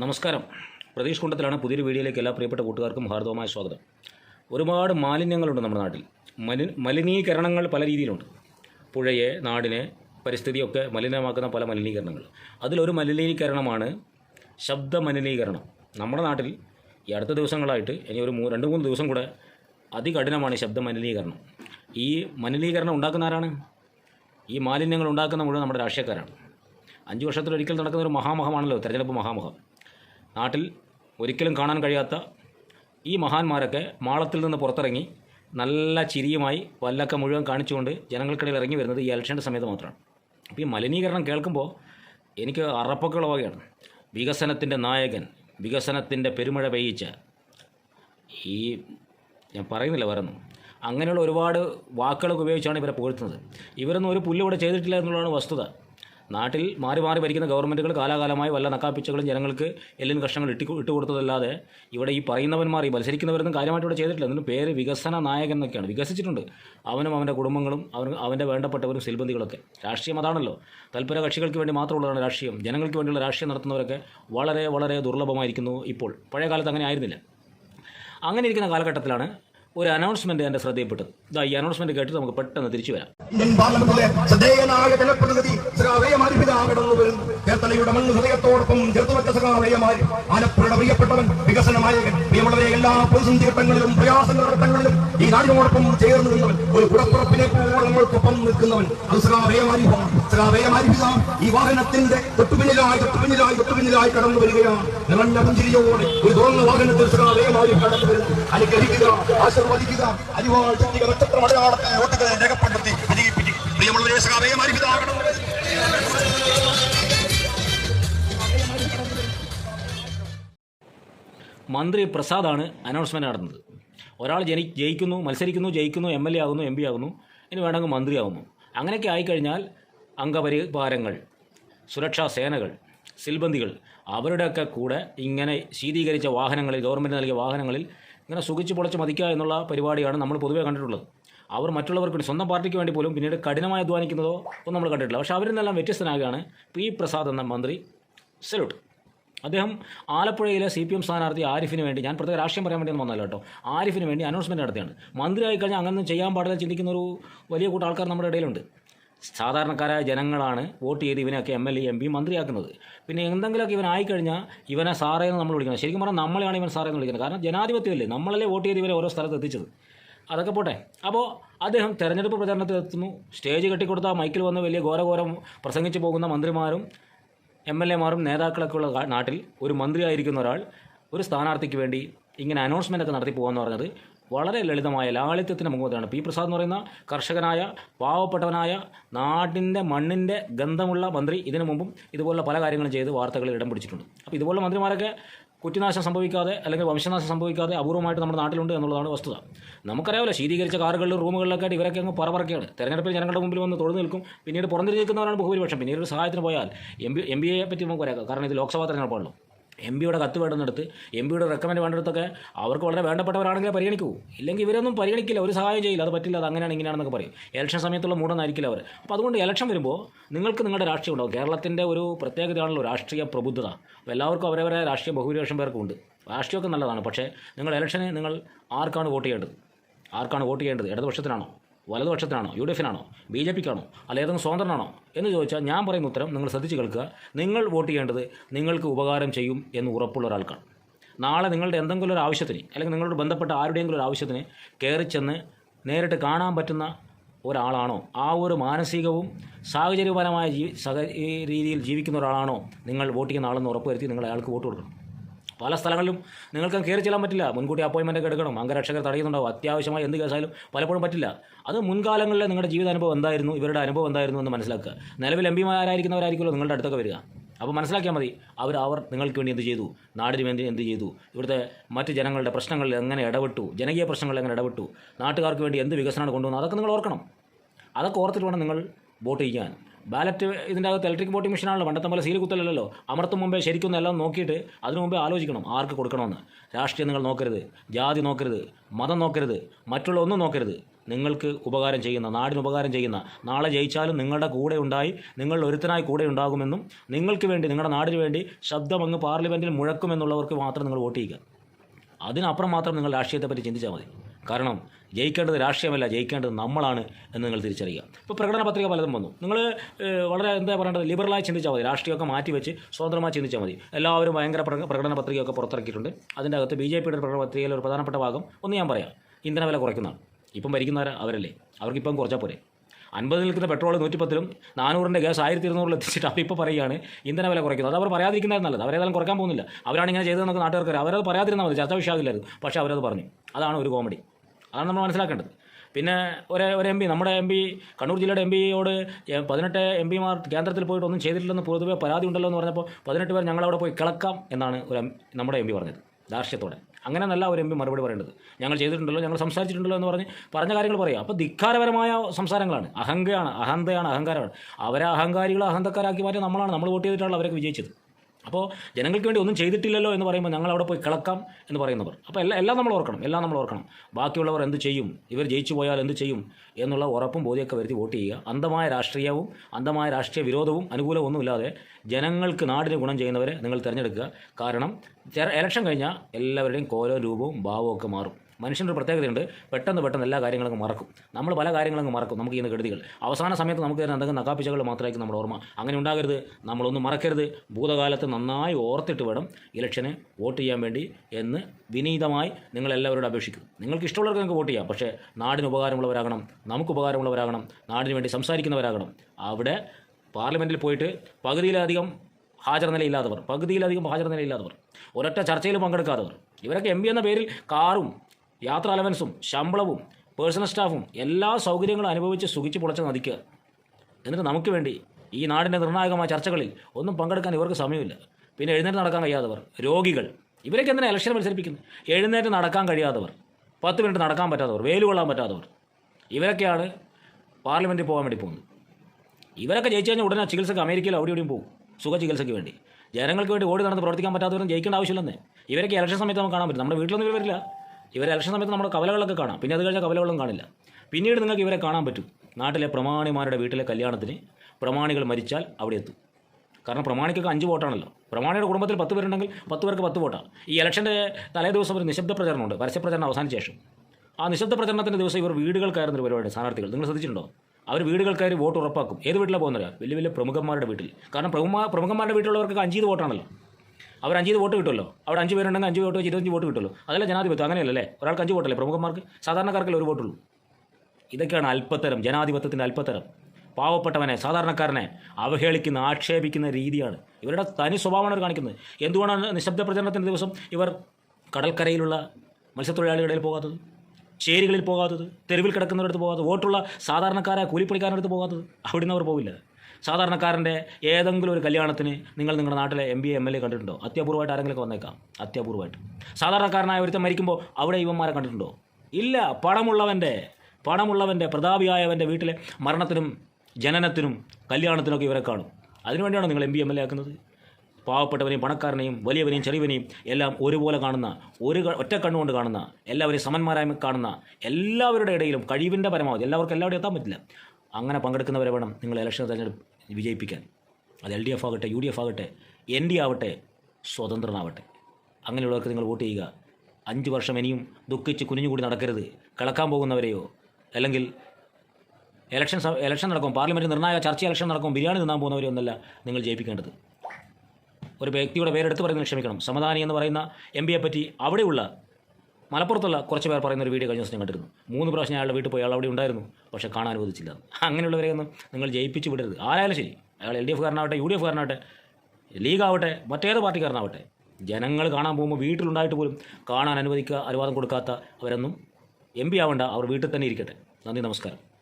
നമസ്കാരം. പ്രതീഷ് കുണ്ടത്തിലാണ് പുതിയൊരു വീഡിയോയിലേക്ക് എല്ലാ പ്രിയപ്പെട്ട കൂട്ടുകാർക്കും ഹാർദവമായ സ്വാഗതം. ഒരുപാട് മാലിന്യങ്ങളുണ്ട് നമ്മുടെ നാട്ടിൽ. മലി മലിനീകരണങ്ങൾ പല രീതിയിലുണ്ട്. പുഴയെ നാടിനെ പരിസ്ഥിതിയൊക്കെ മലിനമാക്കുന്ന പല മലിനീകരണങ്ങൾ. അതിലൊരു മലിനീകരണമാണ് ശബ്ദ മലിനീകരണം നമ്മുടെ നാട്ടിൽ ഈ അടുത്ത ദിവസങ്ങളായിട്ട് ഇനി ഒരു രണ്ട് മൂന്ന് ദിവസം കൂടെ അതികഠിനമാണ് ശബ്ദ മലിനീകരണം ഈ മലിനീകരണം ഉണ്ടാക്കുന്ന ആരാണ്? ഈ മാലിന്യങ്ങൾ ഉണ്ടാക്കുന്ന മുഴുവൻ നമ്മുടെ രാഷ്ട്രീയക്കാരാണ്. അഞ്ച് വർഷത്തിലൊരിക്കൽ നടക്കുന്ന ഒരു മഹാമഹമാണല്ലോ തെരഞ്ഞെടുപ്പ് മഹാമഹം. നാട്ടിൽ ഒരിക്കലും കാണാൻ കഴിയാത്ത ഈ മഹാന്മാരൊക്കെ മാളത്തിൽ നിന്ന് പുറത്തിറങ്ങി നല്ല ചിരിയുമായി വല്ലൊക്കെ മുഴുവൻ കാണിച്ചുകൊണ്ട് ജനങ്ങൾക്കിടയിൽ ഇറങ്ങി വരുന്നത് ഈ ഇലക്ഷന്റെ സമയത്ത് മാത്രമാണ്. അപ്പോൾ ഈ മലിനീകരണം കേൾക്കുമ്പോൾ എനിക്ക് അറപ്പൊക്കെ ഉളവുകയാണ് വികസനത്തിന്റെ നായകൻ വികസനത്തിന്റെ പെരുമഴ പെയ്യിച്ച ഈ ഞാൻ പറയുന്നില്ല വരുന്നു അങ്ങനെയുള്ള ഒരുപാട് വാക്കുകളൊക്കെ ഉപയോഗിച്ചാണ് ഇവരെ പുകഴ്ത്തുന്നത്. ഇവരൊന്നും ഒരു പുല്ല് ചെയ്തിട്ടില്ല എന്നുള്ളതാണ് വസ്തുത. നാട്ടിൽ മാറി മാറി ഭരിക്കുന്ന ഗവൺമെന്റുകൾ കാലാകാലമായി വല്ല നക്കാപ്പിച്ചകളും ജനങ്ങൾക്ക് എല്ലിന് കഷ്ടങ്ങൾ ഇട്ടി ഇട്ട് കൊടുത്തതല്ലാതെ ഇവിടെ ഈ പറയുന്നവന്മാർ ഈ മത്സരിക്കുന്നവരൊന്നും കാര്യമായിട്ട് ഇവിടെ ചെയ്തിട്ടില്ല. അതിന് പേര് വികസന നായകൻ എന്നൊക്കെയാണ്. വികസിച്ചിട്ടുണ്ട്. അവനും അവന്റെ കുടുംബങ്ങളും അവൻ അവന്റെ വേണ്ടപ്പെട്ടവരും സിൽബന്ധികളൊക്കെ രാഷ്ട്രീയം അതാണല്ലോ. തൽപര കക്ഷികൾക്ക് വേണ്ടി മാത്രമുള്ളതാണ് രാഷ്ട്രീയം. ജനങ്ങൾക്ക് വേണ്ടിയുള്ള രാഷ്ട്രീയം നടത്തുന്നവരൊക്കെ വളരെ വളരെ ദുർലഭമായിരിക്കുന്നു ഇപ്പോൾ. പഴയ കാലത്ത് അങ്ങനെ ആയിരുന്നില്ല. അങ്ങനെ ഇരിക്കുന്ന കാലഘട്ടത്തിലാണ് ഒരു അനൗൺസ്മെന്റ് എന്റെ ശ്രദ്ധയിൽപ്പെട്ടത്. ഇതാ ഈ അനൗൺസ്മെന്റ് കേട്ടിട്ട് നമുക്ക് പെട്ടെന്ന് തിരിച്ചു വരാം. ഇന്ത്യൻ പാർലമെന്റിലെ മണ്ണ് പ്രിയപ്പെട്ടവൻ വികസനമായ പ്രിയമുള്ളവരെ എല്ലാ പ്രതിസന്ധി ഘട്ടങ്ങളിലും പ്രയാസങ്ങളുടെ ഈ നാടിനോടൊപ്പം ചേർന്ന് നിന്നവൻ ഒരു കുടപ്പുറപ്പിനെ പോലെ നമ്മൾക്കൊപ്പം നിൽക്കുന്നവൻ. ഈ വാഹനത്തിന്റെ തൊട്ടുപിന്നിലായി തൊട്ടുപിന്നിലായി തൊട്ടുപിന്നിലായി കടന്നു വരികയാണ്. നിറഞ്ഞ പുഞ്ചിരിയോടെ ഒരു തുറന്ന വാഹനത്തിൽ സഖാവേയമാരി കടന്നു വരുന്നു. അനുഗ്രഹിക്കുക ആശീർവദിക്കുക അരിവാൾ രേഖപ്പെടുത്തി മന്ത്രി പ്രസാദാണ് അനൗൺസ്മെന്റ് നടന്നത് ഒരാൾ ജനി ജയിക്കുന്നു മത്സരിക്കുന്നു ജയിക്കുന്നു എം എൽ എ ആകുന്നു എം പി ആകുന്നു ഇനി വേണമെങ്കിൽ മന്ത്രിയാകുന്നു അങ്ങനെയൊക്കെ ആയിക്കഴിഞ്ഞാൽ അംഗപരിവാരങ്ങൾ സുരക്ഷാ സേനകൾ സിൽബന്ദികൾ അവരുടെയൊക്കെ കൂടെ ഇങ്ങനെ ശീതീകരിച്ച വാഹനങ്ങളിൽ ഗവൺമെന്റ് നൽകിയ വാഹനങ്ങളിൽ ഇങ്ങനെ സുഖിച്ച് പൊളച്ച് മതിക്കുക എന്നുള്ള പരിപാടിയാണ് നമ്മൾ പൊതുവേ കണ്ടിട്ടുള്ളത്. അവർ മറ്റുള്ളവർക്ക് വേണ്ടി സ്വന്തം പാർട്ടിക്ക് വേണ്ടി പോലും പിന്നീട് കഠിനമായി അധ്വാനിക്കുന്നതോ ഒന്നും നമ്മൾ കണ്ടിട്ടില്ല. പക്ഷേ അവരിൽ നിന്നെല്ലാം വ്യത്യസ്തനാകുകയാണ് പി പ്രസാദ് എന്ന മന്ത്രി. സല്യൂട്ട്. അദ്ദേഹം ആലപ്പുഴയിലെ സി പി എം സ്ഥാനാർത്ഥി ആരിഫിന് വേണ്ടി ഞാൻ പ്രത്യേക രാഷ്ട്രീയം പറയാൻ വേണ്ടി വന്നല്ല കേട്ടോ. ആരിഫിന് വേണ്ടി അനൗൺസ്മെന്റ് നടത്തിയാണ്. മന്ത്രി ആയിക്കഴിഞ്ഞാൽ അങ്ങനൊന്നും ചെയ്യാൻ പാടില്ല ചിന്തിക്കുന്ന ഒരു വലിയ കൂട്ടം ആൾക്കാർ നമ്മുടെ ഇടയിലുണ്ട്. സാധാരണക്കാരായ ജനങ്ങളാണ് വോട്ട് ചെയ്ത് ഇവനെയൊക്കെ M L A M P മന്ത്രിയാക്കുന്നത്. പിന്നെ എന്തെങ്കിലുമൊക്കെ ഇവൻ ആയിക്കഴിഞ്ഞാൽ ഇവനെ സാറേ എന്ന് നമ്മൾ വിളിക്കുന്നത് ശരിക്കും പറഞ്ഞാൽ നമ്മളെയാണ് ഇവൻ സാറേ എന്ന് വിളിക്കുന്നത്. കാരണം ജനാധിപത്യമല്ലേ? നമ്മളല്ലേ വോട്ട് ചെയ്ത് ഇവരെ ഓരോ സ്ഥലത്ത് എത്തിച്ചത്. അതൊക്കെ പോട്ടെ. അപ്പോൾ അദ്ദേഹം തെരഞ്ഞെടുപ്പ് പ്രചാരണത്തിൽ എത്തുന്നു സ്റ്റേജ് കെട്ടിക്കൊടുത്ത മൈക്കിൽ വന്ന് വലിയ ഘോരഘോരം പ്രസംഗിച്ച് പോകുന്ന മന്ത്രിമാരും എം എൽ എമാരും നേതാക്കളൊക്കെ ഉള്ള നാട്ടിൽ ഒരു മന്ത്രി ആയിരിക്കുന്ന ഒരാൾ ഒരു സ്ഥാനാർത്ഥിക്ക് വേണ്ടി ഇങ്ങനെ അനൗൺസ്മെന്റ് ഒക്കെ നടത്തി പോകുമെന്ന് പറഞ്ഞത് വളരെ ലളിതമായ ലാളിത്യത്തിന്റെ മുഖത്താണ് പി. പ്രസാദ് എന്ന് പറയുന്ന കർഷകനായ പാവപ്പെട്ടവനായ നാടിന്റെ മണ്ണിന്റെ ഗന്ധമുള്ള മന്ത്രി ഇതിനു മുമ്പും ഇതുപോലുള്ള പല കാര്യങ്ങളും ചെയ്ത് വാർത്തകളിൽ ഇടം പിടിച്ചിട്ടുണ്ട്. അപ്പോൾ ഇതുപോലുള്ള മന്ത്രിമാരൊക്കെ കുറ്റിനാശം സംഭവിക്കാതെ അല്ലെങ്കിൽ വംശനാശം സംഭവിക്കാതെ അപൂർവമായിട്ട് നമ്മുടെ നാട്ടിലുണ്ട് എന്നുള്ളതാണ് വസ്തുത. നമുക്കറിയാമല്ലോ ശീതീകരിച്ച കാറുകളിലും റൂമുകളിലൊക്കെ ആയിട്ട് ഇവരൊക്കെ അങ്ങ് പറപറക്കുകയാണ് തെരഞ്ഞെടുപ്പിൽ ജനങ്ങളുടെ മുമ്പിൽ വന്ന് തൊഴുതു നിൽക്കും. പിന്നീട് പുറന്തിരിക്കുന്നവരാണ് ബഹുഭൂരിപക്ഷം. പിന്നീട് ഒരു സഹായത്തിന് പോയാൽ എം ബി എം ബി എയെ പറ്റി നമുക്ക് പറയാം. കാരണം ഇത് ലോക്സഭാ തെരഞ്ഞെടുപ്പാണല്ലോ. എം പിയുടെ കത്ത് വേണ്ടുന്നിടത്ത് എം പിയുടെ റെക്കമെൻഡ് വേണ്ടിടത്തൊക്കെ അവർക്ക് വളരെ വേണ്ടപ്പെട്ടവരാണെങ്കിൽ പരിഗണിക്കൂ. ഇല്ലെങ്കിൽ ഇവരൊന്നും പരിഗണിക്കില്ല ഒരു സഹായം ചെയ്യില്ല അത് പറ്റില്ല അത് അങ്ങനെയാണ് ഇങ്ങനെയാണെന്നൊക്കെ പറയും. ഇലക്ഷൻ സമയത്തുള്ള മൂടൊന്നായിരിക്കില്ല അവർ അപ്പോൾ അതുകൊണ്ട് ഇലക്ഷൻ വരുമ്പോൾ നിങ്ങൾക്ക് നിങ്ങളുടെ രാഷ്ട്രീയം ഉണ്ടാവും. കേരളത്തിന്റെ ഒരു പ്രത്യേകതയാണല്ലോ രാഷ്ട്രീയ പ്രബുദ്ധത. അപ്പോൾ എല്ലാവർക്കും അവരവരെ രാഷ്ട്രീയ ബഹുഭൂരിപക്ഷം പേർക്കും ഉണ്ട് രാഷ്ട്രീയമൊക്കെ നല്ലതാണ്. പക്ഷേ നിങ്ങൾ ഇലക്ഷന് നിങ്ങൾ ആർക്കാണ് വോട്ട് ചെയ്യേണ്ടത്? ആർക്കാണ് വോട്ട് ചെയ്യേണ്ടത്? ഇടതുപക്ഷത്തിനാണോ? വലതുപക്ഷത്തിനാണോ യു ഡി എഫിനാണോ ബി ജെ പിക്കാണോ അല്ല ഏതെങ്കിലും സ്വതന്ത്രനാണോ എന്ന് ചോദിച്ചാൽ ഞാൻ പറയുന്ന ഉത്തരം നിങ്ങൾ ശ്രദ്ധിച്ച് കേൾക്കുക. നിങ്ങൾ വോട്ട് ചെയ്യേണ്ടത് നിങ്ങൾക്ക് ഉപകാരം ചെയ്യും എന്ന് ഉറപ്പുള്ള ഒരാൾക്കാണ്. നാളെ നിങ്ങളുടെ എന്തെങ്കിലും ഒരു ആവശ്യത്തിന് അല്ലെങ്കിൽ നിങ്ങളോട് ബന്ധപ്പെട്ട ആരുടെയെങ്കിലും ഒരു ആവശ്യത്തിന് കയറി ചെന്ന് നേരിട്ട് കാണാൻ പറ്റുന്ന ഒരാളാണോ ആ ഒരു മാനസികവും സാഹചര്യപരമായ ജീവി സഹ രീതിയിൽ ജീവിക്കുന്ന ഒരാളാണോ നിങ്ങൾ വോട്ട് ചെയ്യുന്ന ആളെന്ന് ഉറപ്പുവരുത്തി നിങ്ങൾ അയാൾക്ക് വോട്ട് കൊടുക്കണം. പല സ്ഥലങ്ങളിലും നിങ്ങൾക്ക് കയറി ചെല്ലാൻ പറ്റില്ല. മുൻകൂട്ടി അപ്പോയിൻമെന്റ് ഒക്കെ എടുക്കണം. അംഗരക്ഷകർ തടയുന്നുണ്ടാവും. അത്യാവശ്യമായി എന്ത് കേസായാലും പലപ്പോഴും പറ്റില്ല. അത് മുൻകാലങ്ങളിൽ നിങ്ങളുടെ ജീവിതാനുഭവം എന്തായിരുന്നു? ഇവരുടെ അനുഭവം എന്തായിരുന്നു എന്ന് മനസ്സിലാക്കുക. നിലവിൽ എം പിമാരായിരിക്കുന്നവരായിരിക്കുമല്ലോ നിങ്ങളുടെ അടുത്തൊക്കെ വരിക. അപ്പോൾ മനസ്സിലാക്കിയാൽ മതി. അവർ അവർ നിങ്ങൾക്ക് വേണ്ടി എന്ത് ചെയ്തു? നാടിന് വേണ്ടി എന്ത് ചെയ്തു? ഇവിടുത്തെ മറ്റ് ജനങ്ങളുടെ പ്രശ്നങ്ങളിൽ എങ്ങനെ ഇടപെട്ടു? ജനകീയ പ്രശ്നങ്ങളിൽ എങ്ങനെ ഇടപെട്ടു? നാട്ടുകാർക്ക് വേണ്ടി എന്ത് വികസനമാണ് കൊണ്ടുവന്നത്? അതൊക്കെ നിങ്ങൾ ഓർക്കണം. അതൊക്കെ ഓർത്തിട്ട് വേണം നിങ്ങൾ വോട്ട് ചെയ്യാൻ. ബാലറ്റ് ഇതിന്റെ അകത്ത് ഇലക്ട്രിക് വോട്ടിംഗ് മെഷീനാണല്ലോ പണ്ടത്തെ പോലെ സീൽ കുത്തലല്ലോ അമർത്തും മുമ്പേ ശരിക്കും എല്ലാം നോക്കിയിട്ട് അതിനു മുമ്പേ ആലോചിക്കണം. ആർക്ക് കൊടുക്കണമെന്ന്. രാഷ്ട്രീയം നിങ്ങൾ നോക്കരുത്. ജാതി നോക്കരുത്. മതം നോക്കരുത്. മറ്റുള്ള ഒന്നും നോക്കരുത്. നിങ്ങൾക്ക് ഉപകാരം ചെയ്യുന്ന നാടിന് ഉപകാരം ചെയ്യുന്ന നാളെ ജയിച്ചാലും നിങ്ങളുടെ കൂടെ ഉണ്ടായി നിങ്ങൾ ഒരുത്തനായി കൂടെ ഉണ്ടാകുമെന്നും നിങ്ങൾക്ക് വേണ്ടി നിങ്ങളുടെ നാടിന് വേണ്ടി ശബ്ദം അങ്ങ് പാർലമെന്റിൽ മുഴക്കുമെന്നുള്ളവർക്ക് മാത്രം നിങ്ങൾ വോട്ട് ചെയ്യുക. അതിനപ്പുറം മാത്രം നിങ്ങൾ രാഷ്ട്രീയത്തെപ്പറ്റി ചിന്തിച്ചാൽ മതി. കാരണം ജയിക്കേണ്ടത് രാഷ്ട്രീയമല്ല ജയിക്കേണ്ടത് നമ്മളാണ് എന്ന് നിങ്ങൾ തിരിച്ചറിയുക. ഇപ്പോൾ പ്രകടന പത്രിക പലതും വന്നു. നിങ്ങൾ വളരെ എന്താ പറയേണ്ടത് ലിബറലായി ചിന്തിച്ചാൽ മതി. രാഷ്ട്രീയമൊക്കെ മാറ്റി വെച്ച് സ്വതന്ത്രമായി ചിന്തിച്ചാൽ മതി. എല്ലാവരും ഭയങ്കര പ്രകടന പത്രികയൊക്കെ പുറത്തിറക്കിയിട്ടുണ്ട്. അതിന്റെ അകത്ത് ബി ജെ പിയുടെ പ്രകടന പത്രികയിൽ ഒരു പ്രധാനപ്പെട്ട ഭാഗം ഒന്ന് ഞാൻ പറയാം. ഇന്ധന വില കുറയ്ക്കുന്നതാണ്. ഇപ്പം ഭരിക്കുന്നവർ അവരല്ലേ? അവർക്ക് ഇപ്പം കുറച്ചാൽ പോരെ. അൻപതിൽ നിൽക്കുന്ന പെട്രോൾ നൂറ്റിപ്പത്തിലും നാനൂറിന്റെ ഗ്യാസ് ആയിരത്തി ഇരുന്നൂറിൽ എത്തിച്ചിട്ട് അവരിപ്പോൾ പറയുകയാണ് ഇന്ധന വില കുറയ്ക്കുന്നത്. അത് അവർ പറയാതിരിക്കുന്നതായിരുന്നു നല്ലത്. അവരേതായാലും കുറയ്ക്കാൻ പോകുന്നില്ല. അവരാണ് ഇങ്ങനെ ചെയ്തതെന്നൊക്കെ നാട്ടുകാർക്ക് അവരത് പറയാതിരുന്നാൽ മതി. ചർച്ച വിഷയമാകില്ലായിരുന്നു. പക്ഷേ അവരത് പറഞ്ഞു. അതാണ് ഒരു കോമഡി. അതാണ് നമ്മൾ മനസ്സിലാക്കേണ്ടത്. പിന്നെ ഒരു ഒരു എം പി നമ്മുടെ എം പി കണ്ണൂർ ജില്ലയുടെ എം പിയോട് പതിനെട്ട് എം പിമാർ കേന്ദ്രത്തിൽ പോയിട്ട് ഒന്നും ചെയ്തിട്ടില്ലെന്ന് പൊതുവെ പരാതി ഉണ്ടല്ലോ എന്ന് പറഞ്ഞപ്പോൾ പതിനെട്ട് പേർ ഞങ്ങളവിടെ പോയി കിളക്കാം എന്നാണ് ഒരു നമ്മുടെ എം പി പറഞ്ഞത് ദാർഷ്യത്തോടെ അങ്ങനെ നല്ല ഒരു എം പി മറുപടി പറയേണ്ടത്. ഞങ്ങൾ ചെയ്തിട്ടുണ്ടല്ലോ ഞങ്ങൾ സംസാരിച്ചിട്ടുണ്ടല്ലോ എന്ന് പറഞ്ഞ് പറഞ്ഞ കാര്യങ്ങൾ പറയാം. അപ്പോൾ ധിക്കാരപരമായ സംസാരങ്ങളാണ്. അഹങ്കയാണ് അഹന്തയാണ് അഹങ്കാരമാണ്. അവരെ അഹങ്കാരികളെ അഹന്തക്കാരാക്കി മാറ്റി നമ്മളാണ് നമ്മൾ വോട്ട് ചെയ്തിട്ടാണ് അവരൊക്കെ വിജയിച്ചത്. അപ്പോൾ ജനങ്ങൾക്ക് വേണ്ടി ഒന്നും ചെയ്തിട്ടില്ലല്ലോ എന്ന് പറയുമ്പോൾ ഞങ്ങൾ അവിടെ പോയി കിളക്കാം എന്ന് പറയുന്നവർ. അപ്പോൾ എല്ലാം എല്ലാം നമ്മൾ ഓർക്കണം എല്ലാം നമ്മൾ ഓർക്കണം. ബാക്കിയുള്ളവർ എന്ത് ചെയ്യും? ഇവർ ജയിച്ചു പോയാൽ എന്ത് ചെയ്യും? എന്നുള്ള ഉറപ്പും ബോധ്യമൊക്കെ വരുത്തി വോട്ട് ചെയ്യുക. അന്ധമായ രാഷ്ട്രീയവും അന്ധമായ രാഷ്ട്രീയ വിരോധവും അനുകൂലവും ഒന്നുമില്ലാതെ ജനങ്ങൾക്ക് നാടിന് ഗുണം ചെയ്യുന്നവരെ നിങ്ങൾ തിരഞ്ഞെടുക്കുക. കാരണം ഇലക്ഷൻ കഴിഞ്ഞാൽ എല്ലാവരുടെയും കോലവും രൂപവും ഭാവവും ഒക്കെ മാറും. മനുഷ്യന്റെ ഒരു പ്രത്യേകതയുണ്ട്. പെട്ടെന്ന് പെട്ടെന്ന് എല്ലാ കാര്യങ്ങളും മറക്കും. നമ്മൾ പല കാര്യങ്ങളും മറക്കും നമുക്ക് ഇന്ന് കെടുതികൾ. അവസാന സമയത്ത് നമുക്ക് തരുന്ന എന്തെങ്കിലും നക്കാപ്പിച്ചകൾ മാത്രമായിരിക്കും നമ്മുടെ ഓർമ്മ. അങ്ങനെ ഉണ്ടാകരുത്. നമ്മളൊന്നും മറക്കരുത്. ഭൂതകാലത്ത് നന്നായി ഓർത്തിട്ട് വേണം ഇലക്ഷന് വോട്ട് ചെയ്യാൻ വേണ്ടി എന്ന് വിനീതമായി നിങ്ങൾ എല്ലാവരോടും അപേക്ഷിക്കും. നിങ്ങൾക്ക് ഇഷ്ടമുള്ളവർക്ക് നിങ്ങൾക്ക് വോട്ട് ചെയ്യാം. പക്ഷേ നാടിന് ഉപകാരമുള്ളവരാകണം നമുക്ക് ഉപകാരമുള്ളവരാകണം നാടിന് വേണ്ടി സംസാരിക്കുന്നവരാകണം. അവിടെ പാർലമെന്റിൽ പോയിട്ട് പകുതിയിലധികം ഹാജർ നിലയില്ലാത്തവർ പകുതിയിലധികം ഹാജർ നിലയില്ലാത്തവർ ഒരൊറ്റ ചർച്ചയിൽ പങ്കെടുക്കാത്തവർ ഇവരൊക്കെ എം പി എന്ന പേരിൽ കാറും യാത്രാ അലവൻസും ശമ്പളവും പേഴ്സണൽ സ്റ്റാഫും എല്ലാ സൗകര്യങ്ങളും അനുഭവിച്ച് സുഖിച്ച് പൊളച്ച നദിക്ക്. എന്നിട്ട് നമുക്ക് വേണ്ടി ഈ നാടിന്റെ നിർണായകമായ ചർച്ചകളിൽ ഒന്നും പങ്കെടുക്കാൻ ഇവർക്ക് സമയമില്ല. പിന്നെ എഴുന്നേറ്റ് നടക്കാൻ കഴിയാത്തവർ രോഗികൾ ഇവരൊക്കെ എന്തിനാണ് ഇലക്ഷൻ മത്സരിപ്പിക്കുന്നത്? എഴുന്നേറ്റ് നടക്കാൻ കഴിയാത്തവർ പത്ത് മിനിറ്റ് നടക്കാൻ പറ്റാത്തവർ വെയിൽ കൊള്ളാൻ പറ്റാത്തവർ ഇവരൊക്കെയാണ് പാർലമെന്റിൽ പോകാൻ വേണ്ടി പോകുന്നത്. ഇവരൊക്കെ ജയിച്ചു കഴിഞ്ഞാൽ ഉടനെ ചികിത്സക്ക് അമേരിക്കയിൽ അവിടെ ഇവിടെയും പോകും സുഖ ചികിത്സയ്ക്ക് വേണ്ടി. ജനങ്ങൾക്ക് വേണ്ടി ഓടി നടന്ന് പ്രവർത്തിക്കാൻ പറ്റാത്തവരും ജയിക്കേണ്ട ആവശ്യമില്ലെന്ന്. ഇവരൊക്കെ ഇലക്ഷൻ സമയത്ത് നമുക്ക് കാണാൻ പറ്റും. നമ്മുടെ വീട്ടിലൊന്നും ഇവർ വരില്ല. ഇവർ ഇലക്ഷൻ സമയത്ത് നമ്മുടെ കവലകളൊക്കെ കാണാം. പിന്നെ അത് കഴിഞ്ഞാൽ കവലകളൊന്നും കാണില്ല. പിന്നീട് നിങ്ങൾക്ക് ഇവരെ കാണാൻ പറ്റും. നാട്ടിലെ പ്രമാണിമാരുടെ വീട്ടിലെ കല്യാണത്തിന് പ്രമാണികൾ മരിച്ചാൽ അവിടെ എത്തും. കാരണം പ്രമാണിക്കൊക്കെ അഞ്ച് വോട്ടാണല്ലോ. പ്രമാണിയുടെ കുടുംബത്തിൽ പത്ത് പേരുണ്ടെങ്കിൽ പത്ത് പേർക്ക് പത്ത് വോട്ടാണ്. ഈ ഇലക്ഷന്റെ തലേ ദിവസം ഒരു നിശബ്ദ പ്രചരണമുണ്ട്. പരസ്യപ്രചരണം അവസാനിച്ച ശേഷം. ആ നിശബ്ദ പ്രചരണത്തിന്റെ ദിവസം ഇവർ വീടുകൾ കയറുന്ന ഒരു പരിപാടി സ്ഥാനാർത്ഥികൾ. നിങ്ങൾ ശ്രദ്ധിച്ചിട്ടുണ്ടോ? അവർ വീടുകൾ കയറി വോട്ട് ഉറപ്പാക്കും. ഏത് വീട്ടിലാണ് പോകുന്നത്? വലിയ വലിയ പ്രമുഖന്മാരുടെ വീട്ടിൽ. കാരണം പ്രമുഖ പ്രമുഖന്മാരുടെ വീട്ടിലുള്ളവർക്ക് അഞ്ച് വോട്ടാണല്ലോ. അവർ അഞ്ച് വോട്ട് കിട്ടുമല്ലോ. അവിടെ അഞ്ച് പേരുണ്ടെങ്കിൽ അഞ്ച് വോട്ട് വെച്ച് ഇരുപത്തഞ്ച് വോട്ട് കിട്ടുമല്ലോ. അതല്ല ജനാധിപത്യം? അങ്ങനെയല്ലേ ഒരാൾക്ക് അഞ്ച് വോട്ടല്ലേ? പ്രമുഖന്മാർക്ക്? സാധാരണക്കാർക്കല്ലേ ഒരു വോട്ടുള്ളൂ. ഇതൊക്കെയാണ് അല്പത്തരം ജനാധിപത്യത്തിന്റെ അല്പത്തരം. പാവപ്പെട്ടവനെ സാധാരണക്കാരനെ അവഹേളിക്കുന്ന ആക്ഷേപിക്കുന്ന രീതിയാണ്. ഇവരുടെ തനി സ്വഭാവമാണ് കാണിക്കുന്നത്. എന്തുകൊണ്ടാണ് നിശബ്ദ പ്രചരണത്തിന്റെ ദിവസം ഇവർ കടൽക്കരയിലുള്ള മത്സ്യത്തൊഴിലാളികളിൽ പോകാത്തത്? ചേരികളിൽ പോകാത്തത്? തെരുവിൽ കിടക്കുന്നവരടുത്ത് പോകാത്തത്? വോട്ടുള്ള സാധാരണക്കാരായ കൂലിപ്പണിക്കാരുടെ അടുത്ത് പോകാത്തത്? അവിടുന്ന് അവർ പോവില്ല. സാധാരണക്കാരന്റെ ഏതെങ്കിലും ഒരു കല്യാണത്തിന് നിങ്ങൾ നിങ്ങളുടെ നാട്ടിലെ M P M L A കണ്ടിട്ടുണ്ടോ? അത്യപൂർവമായിട്ട് ആരെങ്കിലും വന്നേക്കാം. അത്യപൂർവമായിട്ട്. സാധാരണക്കാരനായ ഒരുത്തൻ മരിക്കുമ്പോൾ അവിടെ ഇവന്മാരെ കണ്ടിട്ടുണ്ടോ? ഇല്ല. പണമുള്ളവന്റെ പണമുള്ളവന്റെ പ്രതാപിയായവന്റെ വീട്ടിലെ മരണത്തിനും ജനനത്തിനും കല്യാണത്തിനൊക്കെ ഇവരെ കാണും. അതിനുവേണ്ടിയാണോ നിങ്ങൾ M P M L A ആക്കുന്നത്? പാവപ്പെട്ടവനെയും പണക്കാരനെയും വലിയവനെയും ചെറിയവനെയും എല്ലാം ഒരുപോലെ കാണുന്ന ഒരു ഒറ്റ കണ്ണുകൊണ്ട് കാണുന്ന എല്ലാവരെയും സമന്മാരായി കാണുന്ന എല്ലാവരുടെ ഇടയിലും കഴിവിന്റെ പരമാവധി എല്ലാവർക്കും എല്ലാവരുടെയും എത്താൻ പറ്റില്ല. അങ്ങനെ പങ്കെടുക്കുന്നവരെ വേണം നിങ്ങൾ ഇലക്ഷൻ തെരഞ്ഞെടുപ്പ് വിജയിപ്പിക്കാൻ. അത് എൽ ഡി എഫ് ആകട്ടെ യു ഡി എഫ് ആകട്ടെ എൻ ഡി ആവട്ടെ സ്വതന്ത്രനാവട്ടെ. അങ്ങനെയുള്ളവർക്ക് നിങ്ങൾ വോട്ട് ചെയ്യുക. അഞ്ച് വർഷം ഇനിയും ദുഃഖിച്ച് കുനിഞ്ഞുകൂടി നടക്കരുത്. കിളക്കാൻ പോകുന്നവരെയോ അല്ലെങ്കിൽ ഇലക്ഷൻ ഇലക്ഷൻ നടക്കും പാർലമെന്റ് നിർണായക ചർച്ച ഇലക്ഷൻ നടക്കും ബിരിയാണി തിന്നാൻ പോകുന്നവരെയോ ഒന്നല്ല നിങ്ങൾ ജയിപ്പിക്കേണ്ടത്. ഒരു വ്യക്തിയുടെ പേരെടുത്ത് പറയുന്നത് ക്ഷമിക്കണം. സമദാനി എന്ന് പറയുന്ന എം പിയെ പറ്റി അവിടെയുള്ള മലപ്പുറത്തുള്ള കുറച്ച് പേർ പറയുന്ന ഒരു വീഡിയോ കഴിഞ്ഞ ദിവസം ഞാൻ കണ്ടിരുന്നു. മൂന്ന് പ്രാവശ്യം അയാളുടെ വീട്ടിൽ പോയി അയാൾ അവിടെ ഉണ്ടായിരുന്നു. പക്ഷേ കാണാൻ അനുവദിച്ചില്ല. അങ്ങനെയുള്ളവരെയൊന്നും നിങ്ങൾ ജയിപ്പിച്ച് വിടരുത്. ആരായാലും ശരി. അയാൾ എൽ ഡി എഫ് കാരനാവട്ടെ യു ഡി എഫ് കാരനാവട്ടെ. ലീഗാവട്ടെ മറ്റേത് പാർട്ടിക്കാരനാവട്ടെ ജനങ്ങൾ കാണാൻ പോകുമ്പോൾ വീട്ടിലുണ്ടായിട്ട് പോലും കാണാൻ അനുവദിക്കുക അനുവാദം കൊടുക്കാത്ത അവരൊന്നും എം പി ആവണ്ട. അവർ വീട്ടിൽ തന്നെ ഇരിക്കട്ടെ. നന്ദി നമസ്കാരം.